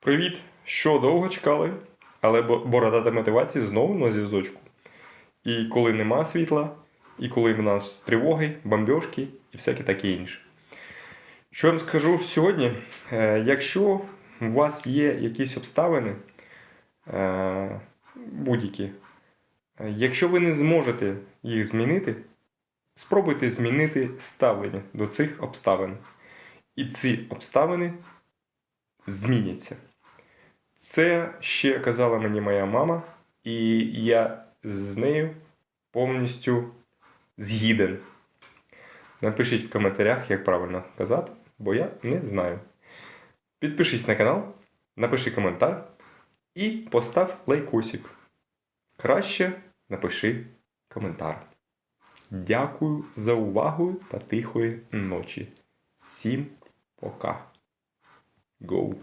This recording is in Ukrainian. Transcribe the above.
Привіт! Що довго чекали? Але бо- бородата мотивації знову на зв'язочку. І коли нема світла, і коли в нас тривоги, бомбьошки і всяке таке інше. Що я вам скажу сьогодні? Е, якщо у вас є якісь обставини, е, будь-які, е, якщо ви не зможете їх змінити, спробуйте змінити ставлення до цих обставин. І ці обставини зміняться. Це ще казала мені моя мама, і я з нею повністю згіден. Напишіть в коментарях, як правильно казати, бо я не знаю. Підпишись на канал, напиши коментар і постав лайкосик. Краще напиши коментар. Дякую за увагу та тихої ночі. Всім пока. Go.